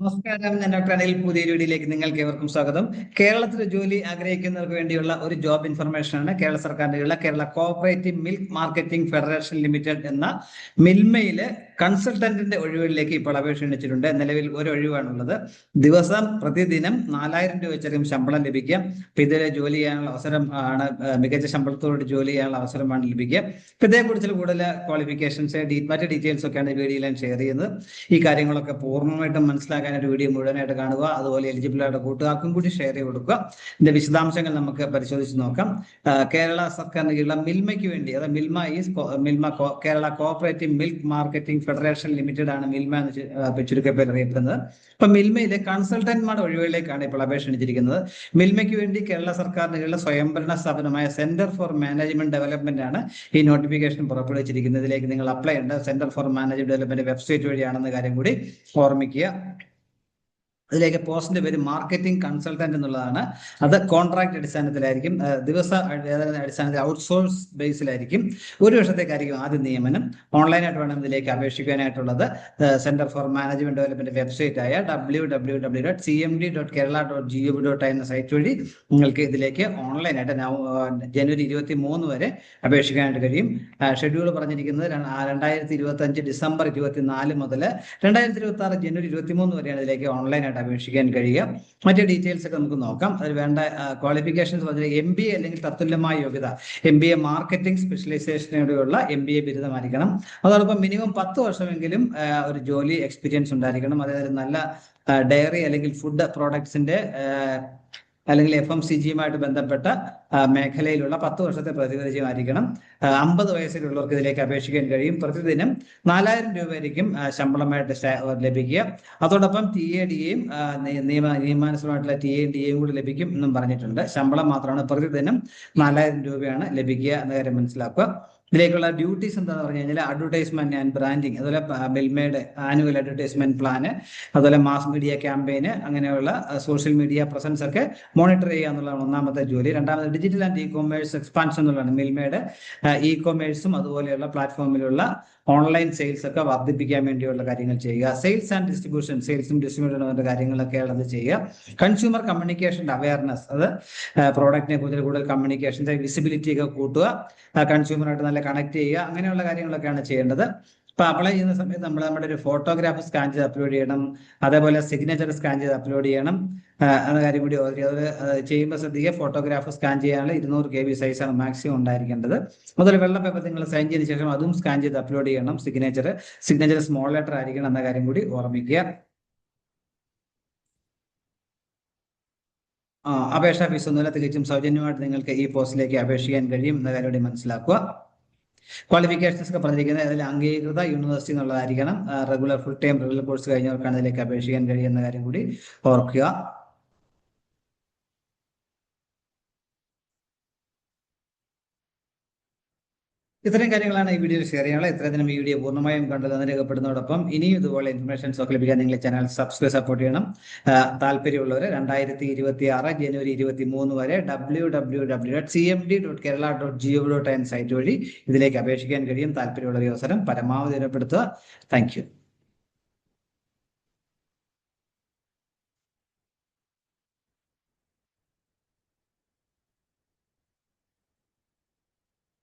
നമസ്കാരം. ഞാൻ ഡോക്ടർ അനിൽ പുതിയ വീഡിയോയിലേക്ക് നിങ്ങൾക്ക് ഏവർക്കും സ്വാഗതം. കേരളത്തിൽ ജോലി ആഗ്രഹിക്കുന്നവർക്ക് വേണ്ടിയുള്ള ഒരു ജോബ് ഇൻഫർമേഷൻ ആണ് കേരള സർക്കാരിന്റെ Kerala cooperative milk marketing federation limited എന്ന മിൽമയിലെ കൺസൾട്ടന്റിന്റെ ഒഴിവുകളിലേക്ക് ഇപ്പോൾ അപേക്ഷ ക്ഷണിച്ചിട്ടുണ്ട് നിലവിൽ ഒരു ഒഴിവാണുള്ളത്. ദിവസം പ്രതിദിനം നാലായിരം രൂപ വെച്ചധികം ശമ്പളം ലഭിക്കുക. അപ്പൊ ഇതിലെ ജോലി ചെയ്യാനുള്ള അവസരം ആണ് മികച്ച ശമ്പളത്തോട് ജോലി ചെയ്യാനുള്ള അവസരമാണ് ലഭിക്കുക. അപ്പൊ ഇതേക്കുറിച്ചുള്ള കൂടുതൽ ക്വാളിഫിക്കേഷൻസ് മറ്റ് ഡീറ്റെയിൽസ് ഒക്കെയാണ് വീഡിയോയിൽ ഞാൻ ഷെയർ ചെയ്യുന്നത്. ഈ കാര്യങ്ങളൊക്കെ പൂർണമായിട്ടും മനസ്സിലാക്കാൻ ഒരു വീഡിയോ മുഴുവനായിട്ട് കാണുക. അതുപോലെ എലിജിബിൾ ആയിട്ട് കൂട്ടുകാർക്കും കൂടി ഷെയർ ചെയ്ത് കൊടുക്കുക. ഇതിന്റെ വിശദാംശങ്ങൾ നമുക്ക് പരിശോധിച്ച് നോക്കാം. കേരള സർക്കാരിന് കീഴിലുള്ള മിൽമയ്ക്ക് വേണ്ടി അതായത് Milma is Milma Kerala cooperative milk marketing federation limited ആണ് മിൽമ എന്ന് ചുരുക്കപ്പേര് അറിയപ്പെടുന്നത്. അപ്പൊ മിൽമയിലെ കൺസൾട്ടന്റ്മാരുടെ ഒഴിവുകളിലേക്കാണ് ഇപ്പോൾ അപേക്ഷ ക്ഷണിച്ചിരിക്കുന്നത് മിൽമയ്ക്ക് വേണ്ടി കേരള സർക്കാരിന് കീഴിലുള്ള സ്വയംഭരണ സ്ഥാപനമായ സെന്റർ ഫോർ മാനേജ്മെന്റ് ഡെവലപ്മെന്റ് ആണ് ഈ നോട്ടിഫിക്കേഷൻ പുറപ്പെടുവിച്ചിരിക്കുന്നത്. ഇതിലേക്ക് നിങ്ങൾ അപ്ലൈ ചെയ്യേണ്ട centre for management development website വഴിയാണെന്ന കാര്യം കൂടി ഓർമ്മിക്കുക. അതിലേക്ക് പോസ്റ്റിന്റെ പേര് മാർക്കറ്റിംഗ് കൺസൾട്ടന്റ് എന്നുള്ളതാണ്. അത് കോൺട്രാക്ട് അടിസ്ഥാനത്തിലായിരിക്കും. ദിവസ അടിസ്ഥാനത്തിൽ ഔട്ട്സോഴ്സ് ബേസിലായിരിക്കും ഒരു വർഷത്തേക്കായിരിക്കും ആദ്യ നിയമനം. ഓൺലൈനായിട്ട് വേണം ഇതിലേക്ക് അപേക്ഷിക്കാനായിട്ടുള്ളത്. Centre for management development website ആയ W W W dot C M D dot Kerala dot G O dot എന്ന സൈറ്റ് വഴി നിങ്ങൾക്ക് ഇതിലേക്ക് ഓൺലൈനായിട്ട് ജനുവരി ഇരുപത്തി മൂന്ന് വരെ അപേക്ഷിക്കാനായിട്ട് കഴിയും. ഷെഡ്യൂൾ പറഞ്ഞിരിക്കുന്നത് രണ്ടായിരത്തി ഇരുപത്തി അഞ്ച് ഡിസംബർ ഇരുപത്തി നാല് മുതൽ രണ്ടായിരത്തി ഇരുപത്തി ആറ് ജനുവരി ഇരുപത്തി മൂന്ന് വരെയാണ് ഇതിലേക്ക് ഓൺലൈനായിട്ട് അപേക്ഷിക്കാൻ കഴിയുക. മറ്റ് ഡീറ്റെയിൽസ് ഒക്കെ നമുക്ക് നോക്കാം. അതിൽ വേണ്ട ക്വാളിഫിക്കേഷൻസ് പറഞ്ഞാൽ എം ബി എ അല്ലെങ്കിൽ തത്തുല്യമായ യോഗ്യത. എം ബി എ മാർക്കറ്റിംഗ് സ്പെഷ്യലൈസേഷനോടെയുള്ള എം ബി എ ബിരുദമായിരിക്കണം. അതോടൊപ്പം മിനിമം പത്ത് വർഷമെങ്കിലും ഒരു ജോലി എക്സ്പീരിയൻസ് ഉണ്ടായിരിക്കണം. അതായത് നല്ല ഡയറി അല്ലെങ്കിൽ ഫുഡ് പ്രോഡക്ട്സിന്റെ അല്ലെങ്കിൽ എഫ് എം സി ജിയുമായിട്ട് ബന്ധപ്പെട്ട മേഖലയിലുള്ള പത്ത് വർഷത്തെ പ്രതിനിധിയായിരിക്കണം അമ്പത് വയസ്സിലുള്ളവർക്ക് ഇതിലേക്ക് അപേക്ഷിക്കാൻ കഴിയും. പ്രതിദിനം നാലായിരം രൂപയായിരിക്കും ശമ്പളമായിട്ട് ലഭിക്കുക. അതോടൊപ്പം ടി എ ഡിയും നിയമ നിയമാനുസൃതമായിട്ടുള്ള ടി എ ഡിയും കൂടി ലഭിക്കും എന്നും പറഞ്ഞിട്ടുണ്ട്. ശമ്പളം മാത്രമാണ്. പ്രതിദിനം നാലായിരം രൂപയാണ് ലഭിക്കുക എന്ന കാര്യം മനസ്സിലാക്കുക. ഇതിലേക്കുള്ള ഡ്യൂട്ടീസ് എന്താന്ന് പറഞ്ഞു കഴിഞ്ഞാൽ അഡ്വർടൈസ്മെന്റ് ആൻഡ് ബ്രാൻഡിങ് അതുപോലെ ബിൽമയുടെ ആനുവൽ അഡ്വർടൈസ്മെന്റ് പ്ലാന് അതുപോലെ മാസ് മീഡിയ ക്യാമ്പയിന് അങ്ങനെയുള്ള സോഷ്യൽ മീഡിയ പ്രസൻസ് ഒക്കെ മോണിറ്റർ ചെയ്യുക എന്നുള്ളതാണ് ഒന്നാമത്തെ ജോലി. രണ്ടാമത് digital and e commerce expansion എന്നുള്ളതാണ് മിൽമയുടെ ഇ കോമേഴ്സും അതുപോലെയുള്ള പ്ലാറ്റ്ഫോമിലുള്ള ഓൺലൈൻ സെയിൽസ് ഒക്കെ വർദ്ധിപ്പിക്കാൻ വേണ്ടിയുള്ള കാര്യങ്ങൾ ചെയ്യുക. സെയിൽസ് ആൻഡ് ഡിസ്ട്രിബ്യൂഷൻ സെയിൽസും ഡിസ്ട്രിബ്യൂഷനും കാര്യങ്ങളൊക്കെ ഉള്ളത് ചെയ്യുക. കൺസ്യൂമർ കമ്മ്യൂണിക്കേഷന്റെ അവയർനെസ് അത് പ്രോഡക്റ്റിനെ കുറിച്ച് കൂടുതൽ കമ്മ്യൂണിക്കേഷന്റെ വിസിബിലിറ്റി ഒക്കെ കൂട്ടുക. കൺസ്യൂമറായിട്ട് നല്ല കണക്ട് ചെയ്യുക? അങ്ങനെയുള്ള കാര്യങ്ങളൊക്കെയാണ് ചെയ്യേണ്ടത്. ഇപ്പൊ അപ്ലൈ ചെയ്യുന്ന സമയത്ത് നമ്മൾ നമ്മുടെ ഒരു ഫോട്ടോഗ്രാഫ് സ്കാൻ ചെയ്ത് അപ്ലോഡ് ചെയ്യണം. അതേപോലെ സിഗ്നേച്ചർ സ്കാൻ ചെയ്ത് അപ്ലോഡ് ചെയ്യണം. എന്ന കാര്യം കൂടി ഓർക്കുക അത് ചെയ്യുമ്പോൾ ശ്രദ്ധിക്കുക ഫോട്ടോഗ്രാഫ് സ്കാൻ ചെയ്യാനുള്ള ഇരുന്നൂറ് കെ ബി സൈസാണ് മാക്സിമം ഉണ്ടായിരിക്കേണ്ടത്. അതുപോലെ വെള്ള പേപ്പർ നിങ്ങൾ സൈൻ ചെയ്ത ശേഷം അതും സ്കാൻ ചെയ്ത് അപ്ലോഡ് ചെയ്യണം. സിഗ്നേച്ചർ സിഗ്നേച്ചർ സ്മോൾ ലെറ്റർ ആയിരിക്കണം എന്ന കാര്യം കൂടി ഓർമ്മിക്കുക. അപേക്ഷാ ഫീസ് ഒന്നുമില്ല. തികച്ചും സൗജന്യമായിട്ട് നിങ്ങൾക്ക് ഈ പോസ്റ്റിലേക്ക് അപേക്ഷിക്കാൻ കഴിയും എന്ന കാര്യം മനസ്സിലാക്കുക. ക്വാളിഫിക്കേഷൻസ് ഒക്കെ പറഞ്ഞിരിക്കുന്നത് അതിൽ അംഗീകൃത university എന്നുള്ളതായിരിക്കണം. Regular full time regular course കഴിഞ്ഞവർക്കാണ് ഇതിലേക്ക് അപേക്ഷിക്കാൻ കഴിയുന്ന കാര്യം കൂടി ഓർക്കുക. ഇത്രയും കാര്യങ്ങളാണ് ഈ വീഡിയോയിൽ ഷെയർ ചെയ്യാനുള്ളത്. ഇത്രയും ദിനം ഈ വീഡിയോ പൂർണമായും കണ്ടത് രേഖപ്പെടുന്നതോടൊപ്പം ഇനിയും ഇതുപോലെ ഇൻഫർമേഷൻസ് ഒക്കെ ലഭിക്കാൻ നിങ്ങൾ ചാനൽ സബ്സ്ക്രൈബ് സപ്പോർട്ട് ചെയ്യണം. താല്പര്യമുള്ളവർ രണ്ടായിരത്തി ഇരുപത്തി ആറ് ജനുവരി ഇരുപത്തി മൂന്ന് വരെ W W W dot C M D dot Kerala dot GO dot in site വഴി ഇതിലേക്ക് അപേക്ഷിക്കാൻ കഴിയും. താല്പര്യമുള്ള ഒരു അവസരം പരമാവധി രേഖപ്പെടുത്തുക. Thank you